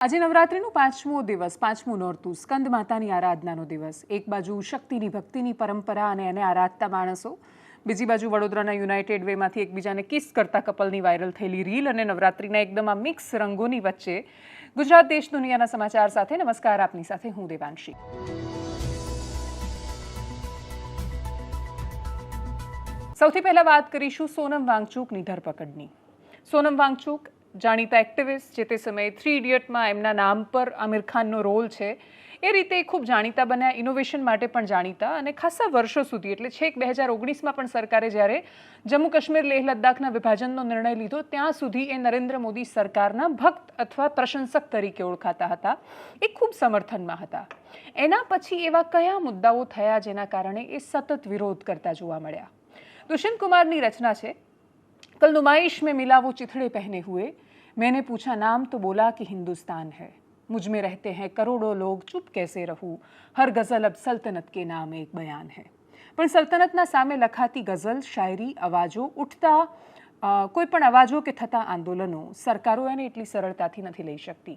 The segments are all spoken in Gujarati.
આજે નવરાત્રિનું પાંચમો દિવસ, પાંચમું નોરતું, સ્કંદ માતાની આરાધનાનો દિવસ. એક બાજુ શક્તિની ભક્તિની પરંપરા અને એને આરાધતા માણસો, બીજી બાજુ વડોદરાના યુનાઇટેડ વેમાંથી એકબીજાને કિસ કરતા કપલની વાયરલ થયેલી રીલ અને નવરાત્રિના એકદમ આ મિક્સ રંગોની વચ્ચે ગુજરાત દેશ દુનિયાના સમાચાર સાથે નમસ્કાર. આપની સાથે હું દેવાંશી. સૌથી પહેલા વાત કરીશું સોનમ વાંગચુકની ધરપકડની. સોનમ વાંગચુક જાણીતા એક્ટિવિસ્ટ જે તે સમયે થ્રી ઇડિયટમાં એમના નામ પર આમિર ખાનનો રોલ છે, એ રીતે ખૂબ જાણીતા બન્યા ઇનોવેશન માટે પણ જાણીતા અને ખાસા વર્ષો સુધી, એટલે છેક બે હજાર ઓગણીસમાં પણ સરકારે જ્યારે જમ્મુ કાશ્મીર લેહ લદ્દાખના વિભાજનનો નિર્ણય લીધો, ત્યાં સુધી એ નરેન્દ્ર મોદી સરકારના ભક્ત અથવા પ્રશંસક તરીકે ઓળખાતા હતા. એ ખૂબ સમર્થનમાં હતા. એના પછી એવા કયા મુદ્દાઓ થયા જેના કારણે એ સતત વિરોધ કરતા જોવા મળ્યા? દુષ્યંત કુમારની રચના છે. कल नुमाइश में मिला वो चिथड़े पहने हुए मैंने पूछा नाम तो बोला कि हिंदुस्तान है मुझ में रहते हैं करोड़ों लोग चुप कैसे रहूं हर गज़ल अब सल्तनत के नाम एक बयान है પણ સલ્તનતના સામે લખાતી ગઝલ શાયરી અવાજો ઉઠતા અ, કોઈ પણ અવાજો કે થતા આંદોલનો સરકારો એને એટલી સરળતાથી નથી લઈ શકતી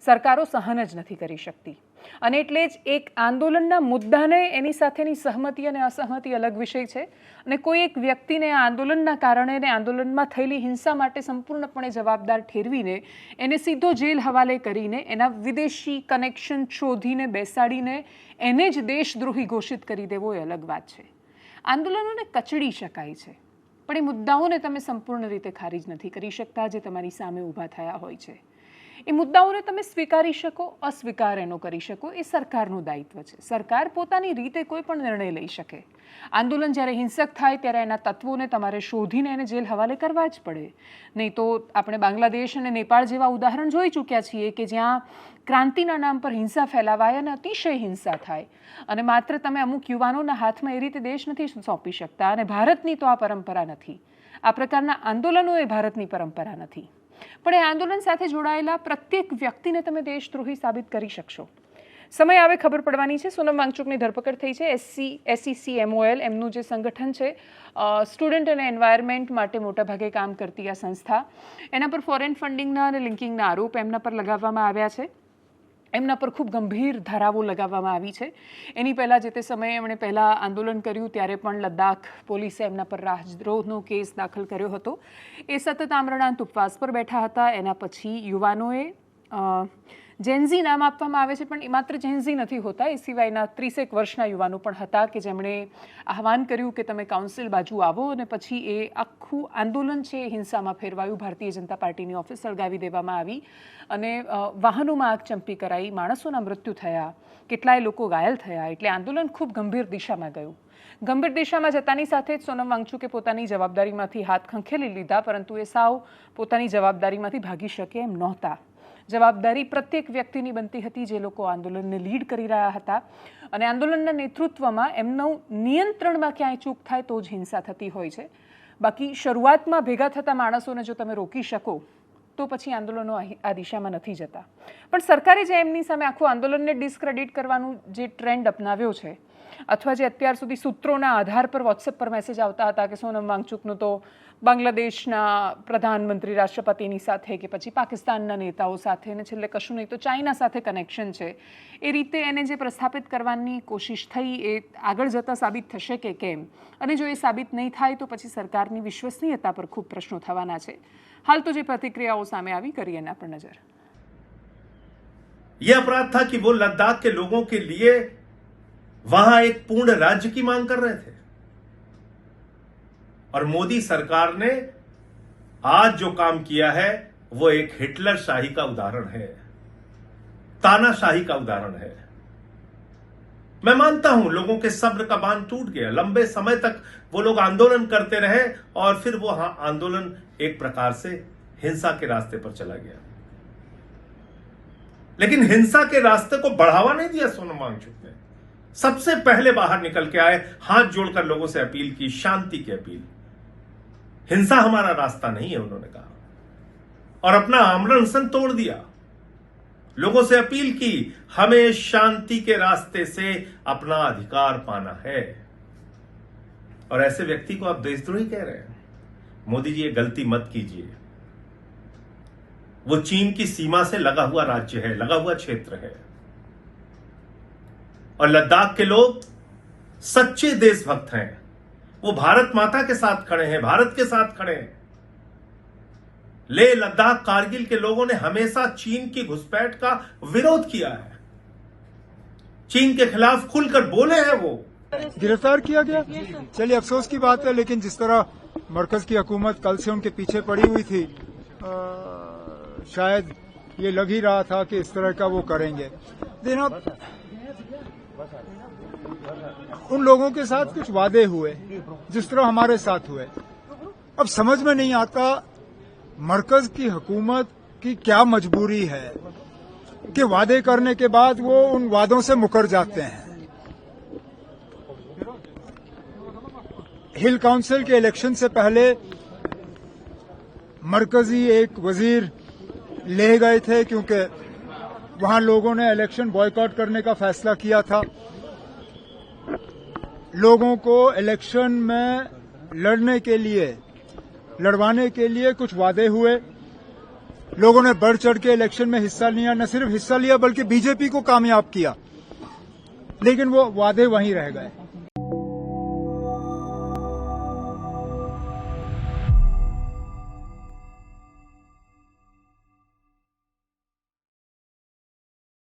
સરકારો સહન જ નથી કરી શકતી. અને એટલે જ એક આંદોલનના મુદ્દાને એની સાથેની સહમતિ અને અસહમતિ અલગ વિષય છે. અને કોઈ એક વ્યક્તિને આ આંદોલનના કારણે ને આંદોલનમાં થયેલી હિંસા માટે સંપૂર્ણપણે જવાબદાર ઠેરવીને એને સીધો જેલ હવાલે કરીને, એના વિદેશી કનેક્શન શોધીને બેસાડીને એને જ દેશદ્રોહી ઘોષિત કરી દેવો એ અલગ વાત છે. આંદોલનોને કચડી શકાય છે. પણ એ મુદ્દાઓને તમે સંપૂર્ણ રીતે ખારીજ નથી કરી શકતા જે તમારી સામે ઊભા થયા હોય છે. એ મુદ્દાઓને તમે સ્વીકારી શકો અસ્વીકાર એનો કરી શકો, એ સરકારનું દાયિત્વ છે. સરકાર પોતાની રીતે કોઈ પણ નિર્ણય લઈ શકે. આંદોલન જ્યારે હિંસક થાય ત્યારે એના તત્વોને તમારે શોધીને એને જેલ હવાલે કરવા જ પડે. નહીં તો આપણે બાંગ્લાદેશ અને નેપાળ જેવા ઉદાહરણ જોઈ ચૂક્યા છીએ કે જ્યાં ક્રાંતિના નામ પર હિંસા ફેલાવાય અને અતિશય હિંસા થાય. અને માત્ર તમે અમુક યુવાનોના હાથમાં એ રીતે દેશ નથી સોંપી શકતા અને ભારતની તો આ પરંપરા નથી. આ પ્રકારના આંદોલનો એ ભારતની પરંપરા નથી. પણ એ આંદોલન સાથે જોડાયેલા પ્રત્યેક વ્યક્તિને તમે દેશદ્રોહી સાબિત કરી શકશો. સમય આવે ખબર પડવાની છે. સોનમ વાંગચુકની ધરપકડ થઈ છે. એસસી એસસીસી એમઓએલ એમનું જે સંગઠન છે સ્ટુડન્ટ અને એન્વાયરમેન્ટ માટે મોટાભાગે કામ કરતી આ સંસ્થા. એના પર ફોરેન ફંડિંગના અને લિંકિંગના આરોપ એમના પર લગાવવામાં આવ્યા છે. એમના પર ખૂબ ગંભીર ધારાઓ લગાવવામાં આવી છે. એની પહેલાં જે તે સમયે એમણે પહેલાં આંદોલન કર્યું, ત્યારે પણ લદ્દાખ પોલીસે એમના પર રાજદ્રોહનો કેસ દાખલ કર્યો હતો. એ સતત આમરણાંત ઉપવાસ પર બેઠા હતા. એના પછી યુવાનોએ જેન્ઝી નામ આપવામાં આવે છે, પણ એ માત્ર જેન્ઝી નથી હોતા. એ સિવાયના ત્રીસેક વર્ષના યુવાનો પણ હતા કે જેમણે આહવાન કર્યું કે તમે કાઉન્સિલ બાજુ આવો અને પછી એ આખું આંદોલન છે એ હિંસામાં ફેરવાયું. ભારતીય જનતા પાર્ટીની ઓફિસ સળગાવી દેવામાં આવી અને વાહનોમાં આગ ચંપી કરાઈ. માણસોના મૃત્યુ થયા. કેટલાય લોકો ઘાયલ થયા. એટલે આંદોલન ખૂબ ગંભીર દિશામાં ગયું. ગંભીર દિશામાં જતાની સાથે જ સોનમ વાંગચુકે પોતાની જવાબદારીમાંથી હાથ ખંખેલી લીધા, પરંતુ એ સાવ પોતાની જવાબદારીમાંથી ભાગી શકે એમ નહોતા. જવાબદારી પ્રત્યેક વ્યક્તિની બનતી હતી જે લોકો આંદોલનને લીડ કરી રહ્યા હતા. અને આંદોલનના નેતૃત્વમાં એમનું નિયંત્રણમાં ક્યાંય ચૂક થાય તો જ હિંસા થતી હોય છે. બાકી શરૂઆતમાં ભેગા થતા માણસોને જો તમે રોકી શકો, તો પછી આંદોલનો આ દિશામાં નથી જતા. પણ સરકારે જે એમની સામે આખું આંદોલનને ડિસ્ક્રેડિટ કરવાનું જે ટ્રેન્ડ અપનાવ્યો છે અથવા જે અત્યાર સુધી સૂત્રોના આધાર પર વોટ્સએપ પર મેસેજ આવતા હતા કે સોનમ વાંગચુકનું તો બાંગ્લાદેશના પ્રધાનમંત્રી રાષ્ટ્રપતિની સાથે કે પછી પાકિસ્તાનના નેતાઓ સાથે અને છેલ્લે કશું નહીં તો ચાઇના સાથે કનેક્શન છે એ રીતે એને જે પ્રસ્થાપિત કરવાની કોશિશ થઈ એ આગળ જતાં સાબિત થશે કે કેમ અને જો એ સાબિત નહીં થાય તો પછી સરકારની વિશ્વસનીયતા પર ખૂબ પ્રશ્નો થવાના છે હાલ તો જે પ્રતિક્રિયાઓ સામે આવી કરીએ એના પર નજર यह अपराध था कि वो लद्दाख के लोगों के लिए वहाँ एक पूर्ण राज्य की मांग कर रहे थे। और मोदी सरकार ने आज जो काम किया है, वो एक हिटलर शाही का उदाहरण है। तानाशाही का उदाहरण है। मैं मानता हूँ लोगों के सब्र का बाँध टूट गया। लंबे समय तक वो लोग आंदोलन करते रहे और फिर वो हाँ आंदोलन एक प्रकार से हिंसा के रास्ते पर चला गया। लेकिन हिंसा के रास्ते को बढ़ावा नहीं दिया सोनम वांगचुक ने। सबसे पहले बाहर निकल के आए, हाथ जोड़कर लोगों से अपील की, शांति की अपील। हिंसा हमारा रास्ता नहीं है, उन्होंने कहा। और अपना आमरण अनशन तोड़ दिया। लोगों से अपील की, हमें शांति के रास्ते से अपना अधिकार पाना है। और ऐसे व्यक्ति को आप देशद्रोही कह रहे हैं। मोदी जी, ये गलती मत कीजिए। वो चीन की सीमा से लगा हुआ राज्य है, लगा हुआ क्षेत्र है। और लद्दाख के लोग सच्चे देशभक्त हैं। वो भारत माता के साथ खड़े हैं भारत के साथ खड़े हैं। ले लद्दाख कारगिल के लोगों ने हमेशा चीन की घुसपैठ का विरोध किया है। चीन के खिलाफ खुलकर बोले हैं वो। गिरफ़्तार किया गया? चलिए अफसोस की बात है लेकिन जिस तरह मरकज की हुकूमत कल से उनके पीछे पड़ी हुई थी आ, शायद ये लग ही रहा था कि इस तरह का वो करेंगे। अब उन लोगों के साथ कुछ वादे हुए, जिस तरह हमारे साथ हुए। अब समझ में नहीं आता मरकज की हुकूमत की क्या मजबूरी है कि वादे करने के बाद वो उन वादों से मुकर जाते हैं। हिल काउंसिल के इलेक्शन से पहले मरकजी एक वज़ीर ले गए थे, क्योंकि वहाँ लोगों ने इलेक्शन बॉयकॉट करने का फैसला किया था। लोगों को इलेक्शन में लड़ने के लिए, लड़वाने के लिए कुछ वादे हुए। लोगों ने बढ़ चढ़ के इलेक्शन में हिस्सा लिया, न सिर्फ़ हिस्सा लिया, बल्कि बीजेपी को कामयाब किया। लेकिन वो वादे वहीं रह गए।